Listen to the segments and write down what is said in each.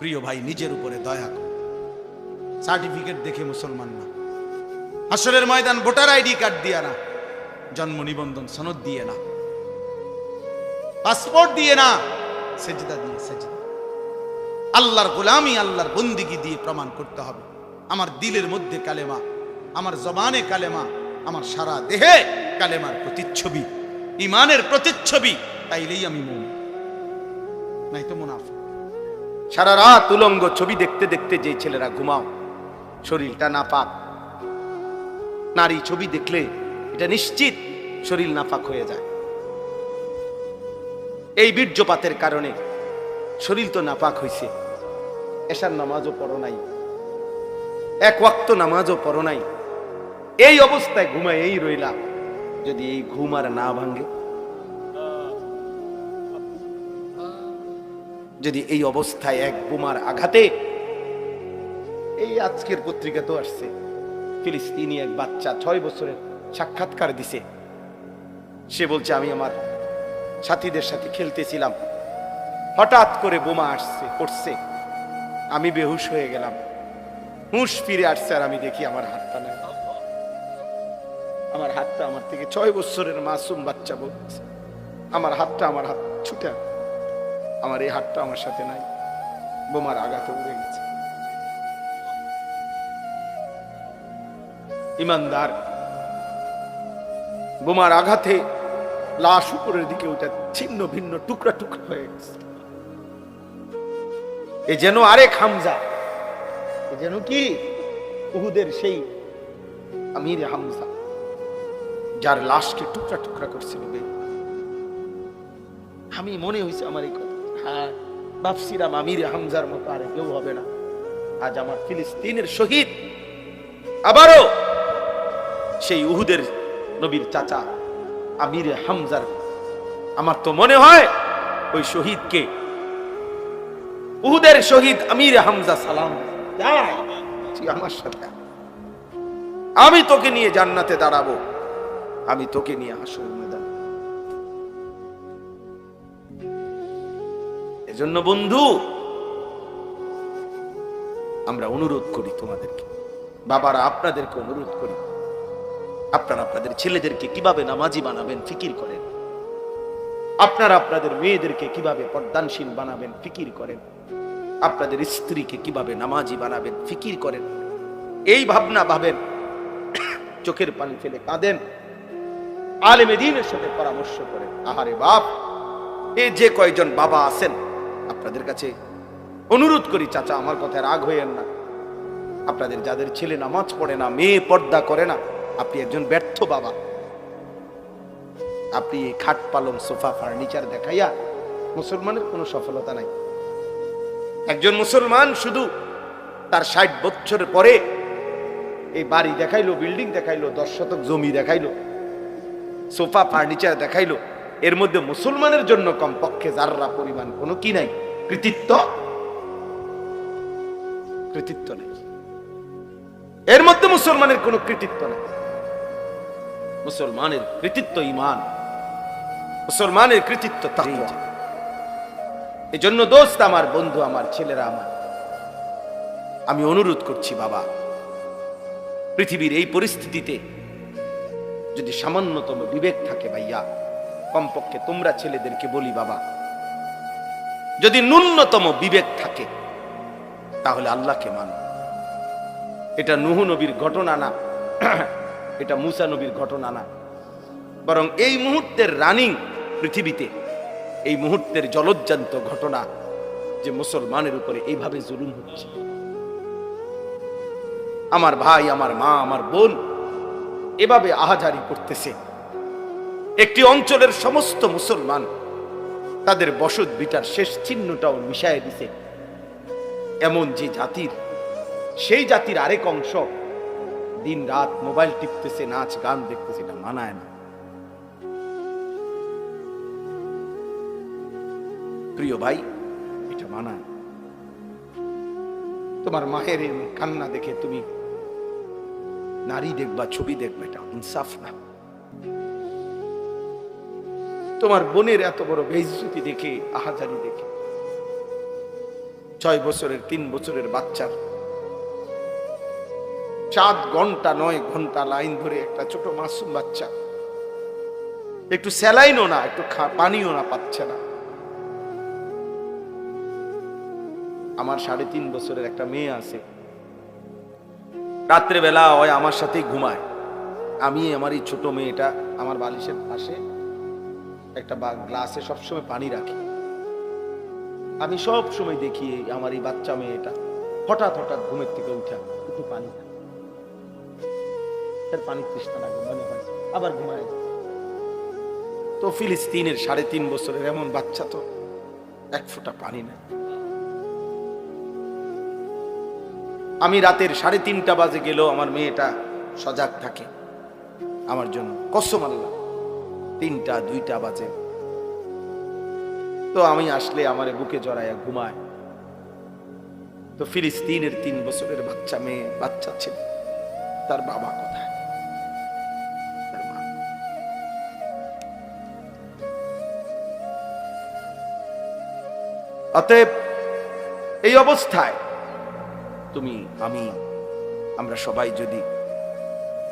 প্রিয় ভাই, নিজের উপরে দয়া কর। সার্টিফিকেট দেখে মুসলমান না। আসলের ময়দান ভোটার আইডি কার্ড দিয়ে না। জন্ম নিবন্ধন সনদ দিয়ে না। পাসপোর্ট দিয়ে না। সেজদা দিয়ে সেজদা। আল্লাহর গোলামি, আল্লাহর বন্দিগি দিয়ে প্রমাণ করতে হবে। আমার দিলের মধ্যে কালেমা, আমার জবানে কালেমা, আমার সারা দেহে কালেমার প্রতিচ্ছবি ইমানের প্রতিচ্ছবি, তাইলেই আমি মন নাই তো মুনাফা সারা রাত উলঙ্গ ছবি দেখতে দেখতে যে ছেলেরা ঘুমাও, শরীরটা নাপাক। নারী ছবি দেখলে এটা নিশ্চিত শরীর নাপাক হয়ে যায়। এই বীর্যপাতের কারণে শরীর তো নাপাক হইছে। এশার নামাজও পড়ো নাই। এক ওয়াক্ত নামাজও পড়ো নাই। এই অবস্থায় ঘুমায় এই রইলা, যদি এই ঘুম আর না ভাঙ্গে যদি এই অবস্থায় এক বোমার আঘাতে এই আজকের পত্রিকা তো আসছে। ফিলিস্তিনি এক বাচ্চা ছয় বছরের সাক্ষাৎকার দিছে। সে বলছে, আমি আমার সাথীদের সাথে খেলতেছিলাম। হঠাৎ করে বোমা আসছে, পড়ছে। আমি বেহুশ হয়ে গেলাম। হুঁশ ফিরে আসছে আর আমি দেখি আমার হাতটা নাই। আমার হাতটা আমার থেকে ছয় বছরের মাসুম বাচ্চা বলছে। আমার হাতটা আমার হাত ছুটে আমার এই হাতটা আমার সাথে নাই। বোমার আঘাতে উড়ে গেছে। ইমানদার, বোমার আঘাতে লাশ উপরের দিকে ওটা ছিন্ন ভিন্ন টুকরা টুকরা হয়ে গেছে। এ যেন আরেক হামজা যেন কি? উহুদের সেই আমির হামজা, যার লাশকে টুকরা টুকরা করছিল বে। আমি মনে হয়েছে আমার এই কথা। হ্যাঁ ভাবছিলাম আমির হামজার মতো আর কেউ হবে না। আজ আমার ফিলিস্তিনের শহীদ, আবারও সেই উহুদের নবীর চাচা আমির হামজার। আমার তো মনে হয় ওই শহীদকে উহুদের শহীদ আমির হামজা সালাম আমার সাথে। আমি তোকে নিয়ে জান্নাতে দাঁড়াবো। আমি তোকে নিয়ে আসল ময়দান। এজন্য বন্ধু, আমরা অনুরোধ করি তোমাদেরকে। বাবারা, আপনাদেরকে অনুরোধ করি। আপনারা আপনাদের ছেলেদেরকে কীভাবে নামাজি বানাবেন, ফিকির করেন? আপনারা আপনাদের মেয়েদেরকে কীভাবে পর্দানশীল বানাবেন, ফিকির করেন? আপনাদের স্ত্রীকে কীভাবে নামাজি বানাবেন, ফিকির করেন? এই ভাবনা ভাবেন, চোখের পানি ফেলে কাঁদেন। আলেমে দিনের সাথে পরামর্শ করেন। আহারে বাপ এ যে কয়জন বাবা আছেন আপনাদের কাছে অনুরোধ করি, চাচা, আমার কথায় রাগ হইয়েন না। আপনাদের যাদের ছেলে নামাজ পড়ে না, মেয়ে পর্দা করে না, আপনি একজন ব্যর্থ বাবা। আপনি খাট পালং সোফা ফার্নিচার দেখাইয়া মুসলমানের কোনো সফলতা নাই। একজন মুসলমান শুধু তার ষাট বছর পরে এই বাড়ি দেখাইলো, বিল্ডিং দেখাইলো, দশ শতক জমি দেখাইলো, সোফা ফার্নিচার দেখাইলো এর মধ্যে মুসলমানের জন্য কমপক্ষে যাররা পরিমাণ কোনো কি নাই, কৃতিত্ব? কৃতিত্ব নেই। এর মধ্যে মুসলমানের কোনো কৃতিত্ব নেই। মুসলমানের কৃতিত্ব ইমান মুসলমানের কৃতিত্ব এই জন্য দোস্ত আমার, বন্ধু আমার, ছেলেরা আমার, আমি অনুরোধ করছি বাবা, পৃথিবীর এই পরিস্থিতিতে যদি সামান্যতম বিবেক থাকে ভাইয়া কমপক্ষে তোমরা ছেলেদেরকে বলি, বাবা, যদি ন্যূনতম বিবেক থাকে, তাহলে আল্লাহকে মানো। এটা নুহু নবীর ঘটনা না, এটা মুসা নবীর ঘটনা না। বরং এই মুহূর্তের রানিং পৃথিবীতে, এই মুহূর্তের জলজ্জান্ত ঘটনা যে মুসলমানের উপরে এইভাবে জুলুম হচ্ছে। আমার ভাই, আমার মা, আমার বোন এভাবে আহাজারি করতেছে। একটি অঞ্চলের সমস্ত মুসলমান তাদের বসত বিটার শেষ চিহ্নটাও মিশায় দিছে। এমন যে জাতির, সেই জাতির আরেক অংশ দিন রাত মোবাইল টিপতেছে, নাচ গান দেখতেছে, এটা মানায় না। প্রিয় ভাই, এটা মানায় তোমার মায়ের কান্না দেখে তুমি নারী দেখবা, ছবি দেখবা, এটা ইনসাফ না। তোমার বোনের এত বড় বেইজ্জতি দেখে, আহাজারি দেখে। ছয় বছরের, তিন বছরের বাচ্চার সাত ঘণ্টা, নয় ঘণ্টা লাইন ধরে একটা ছোট মাসুম বাচ্চা। একটু স্যালাইনও না, একটু পানিও না, পাচ্ছে না। আমার সাড়ে তিন বছরের একটা মেয়ে আছে। রাত্রেবেলা ওই আমার সাথেই ঘুমায়। আমি আমার এই ছোট মেয়েটা আমার বালিশের পাশে একটা বা গ্লাসে সবসময় পানি রাখি। আমি সব সময় দেখি আমার এই বাচ্চা মেয়েটা হঠাৎ হঠাৎ ঘুমের থেকে উঠে একটু পানি। তার পানি তৃষ্ণা লাগে, মনে হয় আবার ঘুমায়। তো ফিলিস্তিনের সাড়ে তিন বছরের এমন বাচ্চা তো এক ফোঁটা পানি না। আমি রাতের সাড়ে তিনটা বাজে গেলেও আমার মেয়েটা সজাগ থাকে। আমার জন্য কসম আল্লাহ। তিনটা, দুইটা বাজে। তো আমি আসলে আমার বুকে জড়াইয়া ঘুমায় তো ফিলিস্তিনের তিন বছরের বাচ্চা মেয়ে, বাচ্চা ছিল, তার বাবা কোথায়? অতএব এই অবস্থায় তুমি, আমি, আমরা সবাই যদি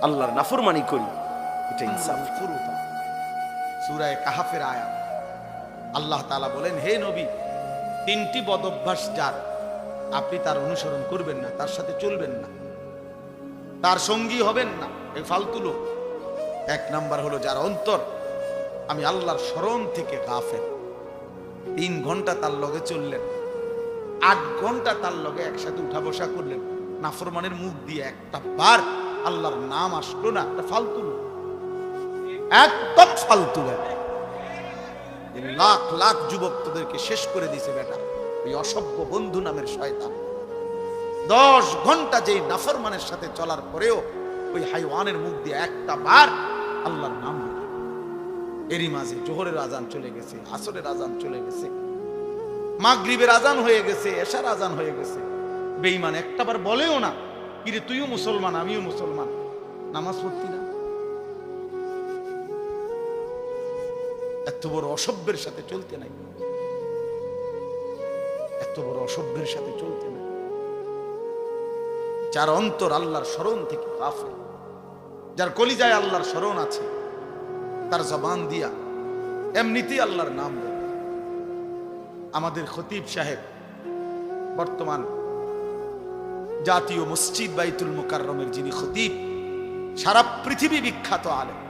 আল্লাহর নাফরমানি করি, এটা ইনসাফ। ফুরুতা সূরায়ে কাহাফের আয়াত। আল্লাহ তালা বলেন, হে নবী, তিনটি বদ অভ্যাস যার, আপনি তার অনুসরণ করবেন না, তার সাথে চলবেন না। তার সঙ্গী হবেন না এই ফালতু লোক। এক নাম্বার হলো যার অন্তর, আমি আল্লাহর স্মরণ থেকে গাফের তিন ঘণ্টা তার লগে চললেন, আট ঘণ্টা তার লগে একসাথে উঠা বসা করলেন। নাফরমানের মুখ দিয়ে একটা বার আল্লাহর নাম আসলো না, একটা ফালতু লোক। একদম ফালতু বেটা লাখ লাখ যুবক তোদেরকে শেষ করে দিছে বেটা। ওই অসভ্য বন্ধু নামের শয়তান। দশ ঘণ্টা যেই নাফরমানের সাথে চলার পরেও ওই হাইওয়ানের মুখ দিয়ে একটা বার আল্লাহর নাম এরই মাঝে জোহরের আজান চলে গেছে, আসরের আজান চলে গেছে, মাগরিবের আজান হয়ে গেছে, এশার আজান হয়ে গেছে। বেঈমান একটাবার বলেও না, কিরে, তুইও মুসলমান, আমিও মুসলমান। নামাজ পড়তি না? এত বড় অসভ্যের সাথে চলতে নাই। এত বড় অসভ্যের সাথে চলতে নাই। যার অন্তর আল্লাহর স্মরণ থেকে গাফেল, যার কলিজায় আল্লাহর স্মরণ আছে, তার জবান দিয়া এমনিতেই আল্লাহর নাম বলে আমাদের খতিব সাহেব বর্তমান জাতীয় মসজিদ বাইতুল মুকাররমের যিনি খতিব, সারা পৃথিবী বিখ্যাত আলেম।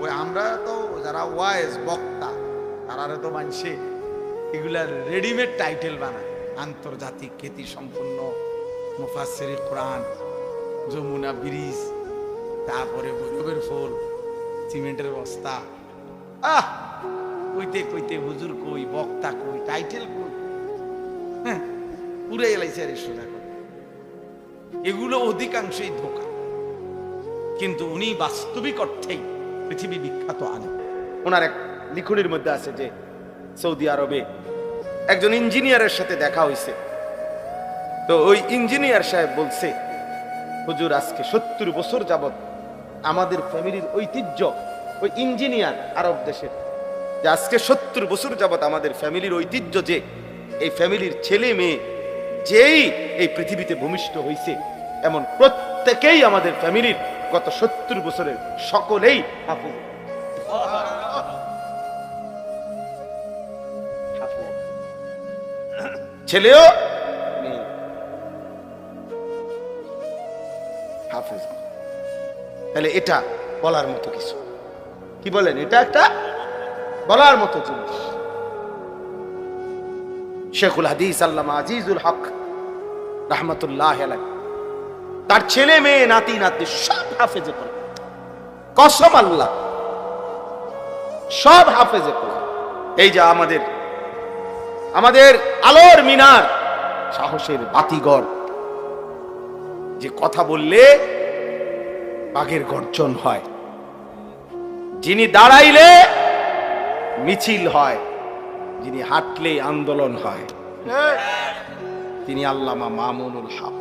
ওই আমরা তো যারা ওয়াইজ বক্তা তারা তো মানছে এগুলা রেডিমেড টাইটেল বানায়। আন্তর্জাতিক খ্যাতি সম্পন্ন মুফাসসির কোরআন, যমুনা ব্রিজ, তারপরে বৈরবের ফুল, সিমেন্টের বস্তা। আহ! কইতে কইতে হুজুর কই, বক্তা কই টাইটেল কই? হ্যাঁ পুরে এলাইছে আর সোজা করে। এগুলো অধিকাংশই ধোকা। কিন্তু উনি বাস্তবিক অর্থেই পৃথিবী বিখ্যাত আলেম। ওনার এক লিখনির মধ্যে আছে যে সৌদি আরবে একজন ইঞ্জিনিয়ারের সাথে দেখা হয়েছে তো ওই ইঞ্জিনিয়ার সাহেব বলছে, হুজুর, আজকে সত্তর বছর যাবত আমাদের ফ্যামিলির ঐতিহ্য ওই ইঞ্জিনিয়ার আরব দেশের, যে আজকে সত্তর বছর যাবত আমাদের ফ্যামিলির ঐতিহ্য যে এই ফ্যামিলির ছেলে মেয়ে যেই এই পৃথিবীতে ভূমিষ্ঠ হয়েছে এমন প্রত্যেকেই আমাদের ফ্যামিলির গত সত্তর বছরের সকলেই হাফিজ। ছেলেও হাফেজ। তাহলে এটা বলার মতো কিছু। কি বলেন? এটা একটা বলার মতো জিনিস। শেখুল হাদিস আল্লামা আজিজুল হক রহমতুল্লাহ আলাই তার ছেলে মেয়ে নাতি নাতি সব হাফেজে পড়ে। কসম আল্লাহ সব হাফেজে পড়ে। এই যে আমাদের আমাদের আলোর মিনার সাহসের বাতিগড় যে কথা বললে বাঘের গর্জন হয়। যিনি দাঁড়াইলে মিছিল হয় যিনি হাঁটলে আন্দোলন হয়। তিনি আল্লামা মামুনুল হক।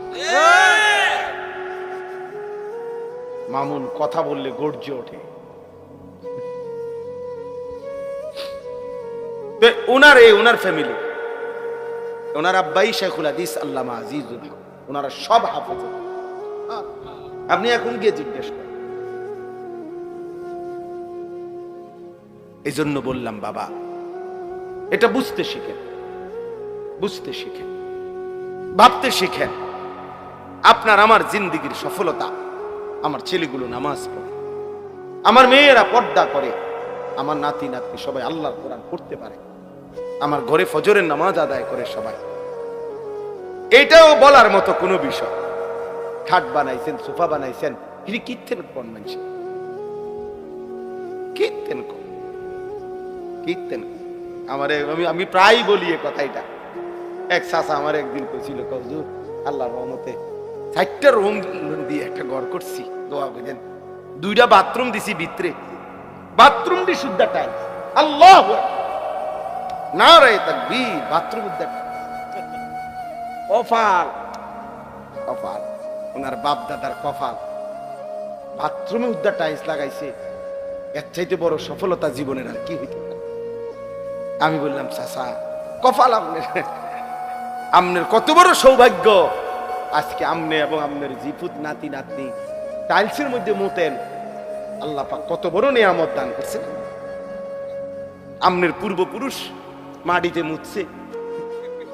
মামুন কথা বললে গর্জে ওঠে। এই ফ্যামিলি ওনার আব্বাই শেখুল আল্লামা ওনারা সব হাফেজ। আপনি এখন গিয়ে জিজ্ঞেস করেন। এই জন্য বললাম, বাবা, এটা বুঝতে শিখেন। বুঝতে শিখেন। ভাবতে শিখেন। আপনার আমার জিন্দিগির সফলতা আমার ছেলেগুলো নামাজ পড়ে। আমার মেয়েরা পর্দা করে। আমার নাতি, নাতনি সবাই আল্লাহর কোরআন পড়তে পারে। আমার ঘরে ফজরের নামাজ আদায় করে সবাই। এটাও বলার মতো কোনো বিষয়। খাট বানাইছেন, সোফা বানাইছেন তিনি কীর্তেন কোন মানুষ? কীর্তেন কোন? কীর্তেন আমার, আমি আমি প্রায় বলি এ কথাইটা। এক চাষা আমার একদিন কইছিল কজুর আল্লাহ রহমতে চারটা রুম দিয়ে একটা ঘর করছি, দোয়া বুঝেন দুইটা বাথরুম দিছি ভিতরে। বাথরুম দি শুদ্ধ টাইম আল্লাহ না রে তাকবি বাথরুম কফাল। কফাল। ওনার বাপ দাদার কফাল। বাথরুমে উদ্ধার টাইলস লাগাইছে। এর চাইতে বড় সফলতা জীবনের আর কি হইতে আমি বললাম, চাচা, কফাল আপনার আমনের কত বড় সৌভাগ্য। আজকে আমনে এবং আমনের জিপুত নাতি, নাতনি, টাইলসের মধ্যে মোতেন, আল্লাহ পাক কত বড় নিয়ামত দান করছেন। আমনের পূর্বপুরুষ মাটিতে মুতছে।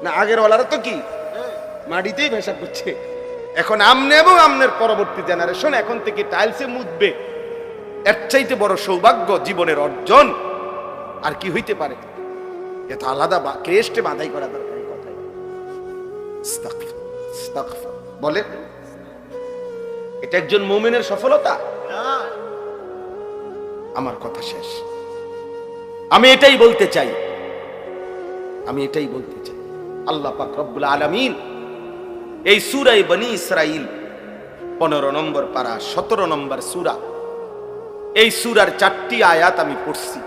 না আগের ওলারা তো কি? মাটিতেই ভেসা করছে এখন আমনে এবং আমনের পরবর্তী জেনারেশন এখন থেকে টাইলসে মুতবে। এর চাইতে বড় সৌভাগ্য জীবনের অর্জন। আর কি হইতে পারে? এত আলাদা বা ক্রেস্টে বাধাই করা দরকার আস্তাগফির। বলে এটা একজন মোমেনের সফলতা? আমার কথা শেষ। আমি এটাই বলতে চাই। আমি এটাই বলতে চাই। আল্লাহ পাক রব্বুল আলামিন এই সুরাই বনি ইসরাইল পনেরো নম্বর পারা সতেরো নম্বর সুরা এই সুরার চারটি আয়াত আমি পড়ছি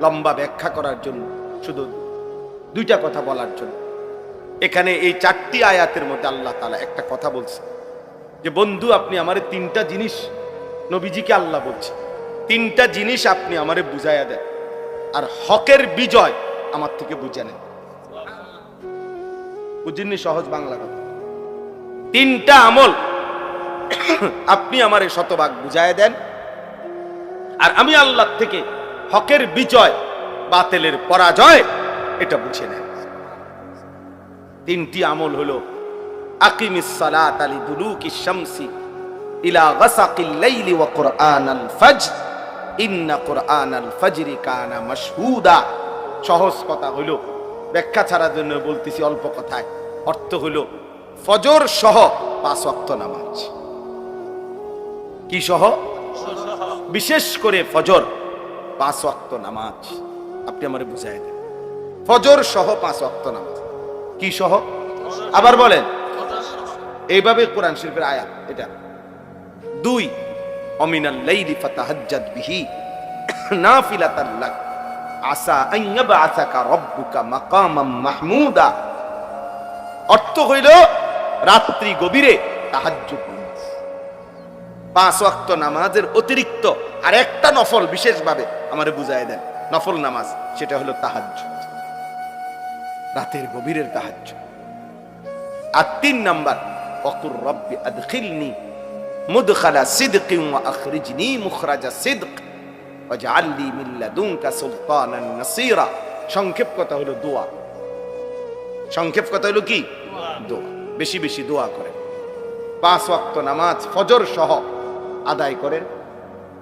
লম্বা ব্যাখ্যা করার জন্য শুধু দুইটা কথা বলার জন্য। এখানে এই চারটি আয়াতের মধ্যে আল্লাহ তালা একটা কথা বলছে যে, বন্ধু, আপনি আমার তিনটা জিনিস নবীজিকে আল্লাহ বলছে। তিনটা জিনিস আপনি আমারে বুঝাইয়া দেন আর হকের বিজয় আমার থেকে বুঝে নেন। বুঝিনি সহজ বাংলা কথা? তিনটা আমল আপনি আমারে শতভাগ বুঝাইয়া দেন আর আমি আল্লাহ থেকে হকের বিজয়, বাতেলের পরাজয়, এটা বুঝে নেন। তিনটি আমল হলো, আকিমিস সালাত আলি দুলুকি শামসি, ইলা গাসাকিল লাইলি ওয়া কুরআনাল ফাজর, ইন্না কুরআনাল ফাজরি কানা মাশহুদা। সহজ কথা হলো, ব্যাখ্যা ছাড়ার জন্য বলতেছি অল্প কথায়। অর্থ হলো, ফজর সহ পাঁচ ওয়াক্ত নামাজ। কি সহ? বিশেষ করে ফজর, পাঁচ ওয়াক্ত নামাজ। আপনি আমারে বুঝাই দেন। ফজর সহ পাঁচ ওয়াক্ত নামাজ। কি সহ? আবার বলেন। এইভাবে কোরআন শরীফের আয়াত, এটা। দুই, অমিনাল লাইলি ফাতাহাজ্জাদ বিহি নাফিলাতান লাক। আসা আন ইয়াবআসাকা রাব্বুকা মাকামাম মাহমুদা। অর্থ হইল, রাত্রি গভীরে তাহাজ্জুদ। পাঁচ ওয়াক্ত নামাজের অতিরিক্ত আর একটা নফল বিশেষভাবে আমারে বুঝায় দেন। নফল নামাজ, সেটা হলো তাহাজ্জুদ। রাতের গভীরের তাহাজ্জুদ আর তিন নাম্বার অকুর রব্বি আদখিলনি মুদখালা সিদকিন ওয়া আখরিজনি মুখরাজা সিদক ওয়াজআল লি মিন লাদুনকা সুলতানান নাসীরা। সংক্ষেপ কথা হলো দোয়া। সংক্ষেপ কথা হলো কি? দোয়া। বেশি বেশি দোয়া করেন। পাঁচ ওয়াক্ত নামাজ ফজর সহ আদায় করেন।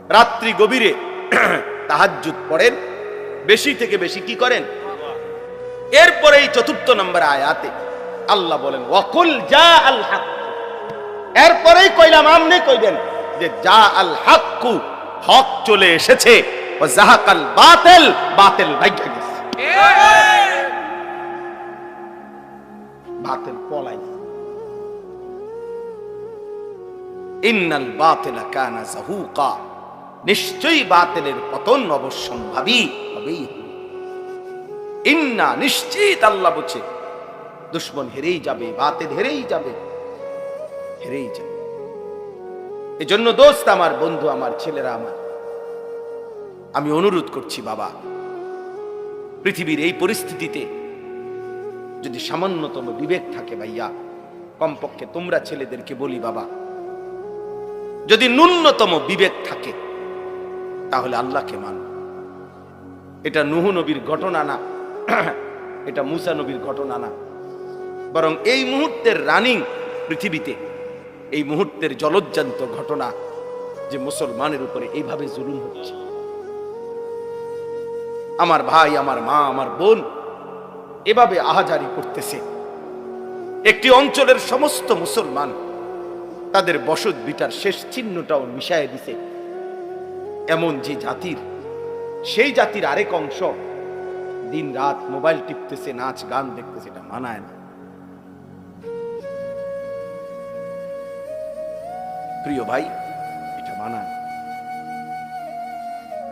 রাত্রি গভীরে তাহাজ্জুদ পড়েন। বেশি থেকে বেশি কি করেন? এরপরে এই চতুর্থ নম্বর আয়াতে আল্লাহ বলেন, ওয়াকুল যা আল হক এরপরেই কইলাম আমনে কইবেন যে যা আল হাক্কু, হক চলে এসেছে। ও জাহাকাল বাতেল বাতেল ভাগ্য গেছে। বাতেল পলাই ইন্নাল বাতিলা কানা জাহুকা। নিশ্চয়ই বাতিলের পতন অবশ্যম্ভাবী হবেই। হবে। ইন্না নিশ্চিত আল্লাহ বলছে, দুশ্মন হেরেই যাবে, বাতিল হেরেই যাবে হেরেই যাবে। এজন্য দোস্ত আমার, বন্ধু আমার, ছেলেরা আমার, আমি অনুরোধ করছি বাবা, পৃথিবীর এই পরিস্থিতিতে যদি সামান্যতম বিবেক থাকে ভাইয়া, কমপক্ষে তোমরা ছেলেদেরকে বলি বাবা, যদি ন্যূনতম বিবেক থাকে, তাহলে আল্লাহকে মান। এটা নুহ নবীর ঘটনা না এটা মুসা নবীর ঘটনা না। বরং এই মুহূর্তের রানিং পৃথিবীতে, এই মুহূর্তের জলজ্জান্ত ঘটনা যে মুসলমানের উপরে এইভাবে জুলুম হচ্ছে। আমার ভাই, আমার মা, আমার বোন এভাবে আহাজারি করতেছে। একটি অঞ্চলের সমস্ত মুসলমান তাদের বসত বিটার শেষ চিহ্নটাও মিশায় দিছে। এমন যে জাতির, সেই জাতির আরেক অংশ দিন রাত মোবাইল টিপতেছে, নাচ, গান দেখতেছে, এটা মানায় না। প্রিয় ভাই, এটা মানায়।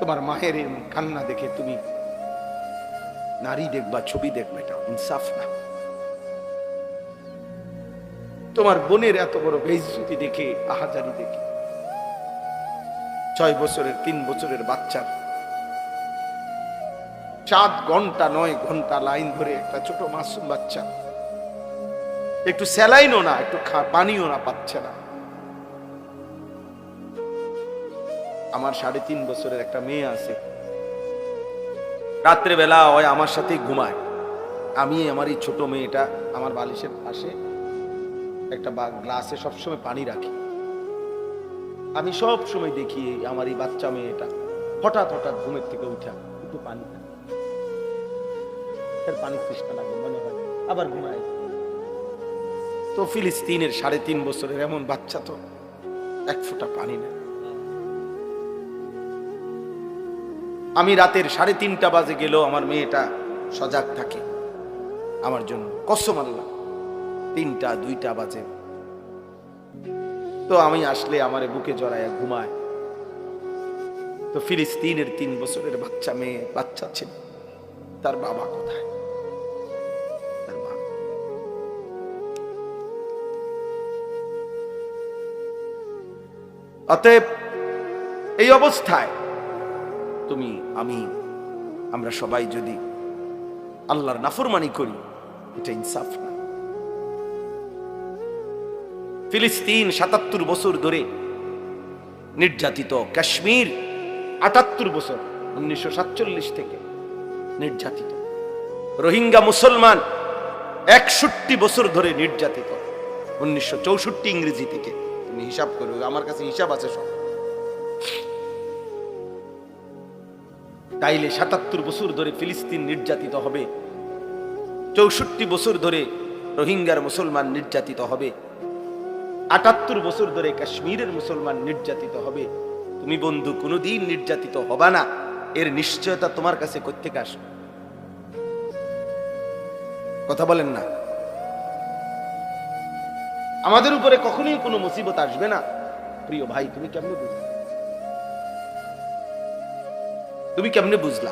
তোমার মায়ের কান্না দেখে তুমি নারী দেখবা, ছবি দেখবা, এটা ইনসাফ না। তোমার বোনের এত বড় বেইজ্জতি দেখে, আহাজারি দেখে। ছয় বছরের, তিন বছরের বাচ্চার সাত ঘণ্টা, নয় ঘণ্টা লাইন ধরে একটা ছোট মাসুম বাচ্চা। একটু স্যালাইনও না, একটু পানিও না পাচ্ছে না। আমার সাড়ে তিন বছরের একটা মেয়ে আছে। রাত্রে বেলা ওই আমার সাথেই ঘুমায়। আমি, আমার এই ছোট মেয়েটা আমার বালিশের পাশে একটা বা- গ্লাসে সবসময় পানি রাখি। আমি সব সময় দেখি আমার এই বাচ্চা মেয়েটা। হঠাৎ হঠাৎ ঘুমের থেকে উঠা একটু পানি তার পানি তৃষ্ণা লাগে মনে হয় আবার ঘুমায়। তো ফিলিস্তিনের সাড়ে তিন বছরের এমন বাচ্চা তো এক ফোঁটা পানি না। আমি রাতের সাড়ে তিনটা বাজে গেলেও আমার মেয়েটা সজাগ থাকে। আমার জন্য কসম আল্লাহ, তিনটা, দুইটা বাজে। তো আমি আসলে আমার বুকে জড়ায় ঘুমায়। তো ফিলিস্তিনের তিন বছরের বাচ্চা মেয়ে, বাচ্চা ছিল, তার বাবা কোথায়? অতএব এই অবস্থায় তুমি, আমি, আমরা সবাই যদি আল্লাহর নাফরমানি করি, এটা ইনসাফ না। ফিলিস্তিন সাতাত্তর বছর ধরে নির্যাতিত, কাশ্মীর আটাত্তর বছর, উনিশশো সাতচল্লিশ থেকে নির্যাতিত। রোহিঙ্গা মুসলমান একষট্টি বছর ধরে নির্যাতিত, উনিশশো চৌষট্টি ইংরেজি থেকে। তুমি হিসাব করো, আমার কাছে হিসাব আছে সব। তাইলে সাতাত্তর বছর ধরে ফিলিস্তিন নির্যাতিত হবে, চৌষট্টি বছর ধরে রোহিঙ্গার মুসলমান নির্যাতিত হবে, আটাত্তর বছর ধরে কাশ্মীরের মুসলমান নির্যাতিত হবে। তুমি বন্ধু, কোনোদিন নির্যাতিত হবা না, এর নিশ্চয়তা তোমার কাছে কোথেকে আসবে। কথা বলেন না। আমাদের উপরে কখনোই কোনো মুসিবত আসবে না। প্রিয় ভাই, তুমি কেমনে বুঝলে? তুমি কেমনে বুঝলা?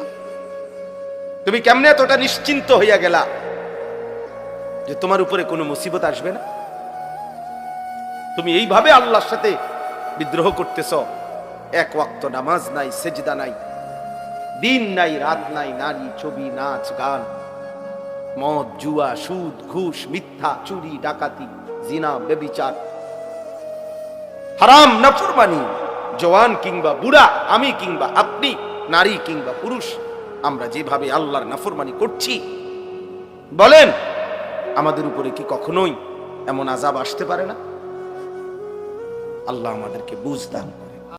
তুমি কেমনে এতটা নিশ্চিন্ত হইয়া গেলা যে তোমার উপরে কোনো মুসিবত আসবে না? তুমি এইভাবে আল্লাহর সাথে বিদ্রোহ করতেছ। এক ওয়াক্ত নামাজ নাই, সেজদা নাই, দিন নাই, রাত নাই, নারী ছবি, নাচ, গান, মদ, জুয়া, সুদ, ঘুষ, মিথ্যা, চুরি, ডাকাতি জিনা, বেবিচার। হারাম নাফরমানি জওয়ান কিংবা বুড়া, আমি কিংবা আপনি, নারী কিংবা পুরুষ, আমরা যেভাবে আল্লাহর নাফরমানি করছি, বলেন, আমাদের উপরে কি কখনোই এমন আজাব আসতে পারে না? আল্লাহ আমাদেরকে বুঝ দান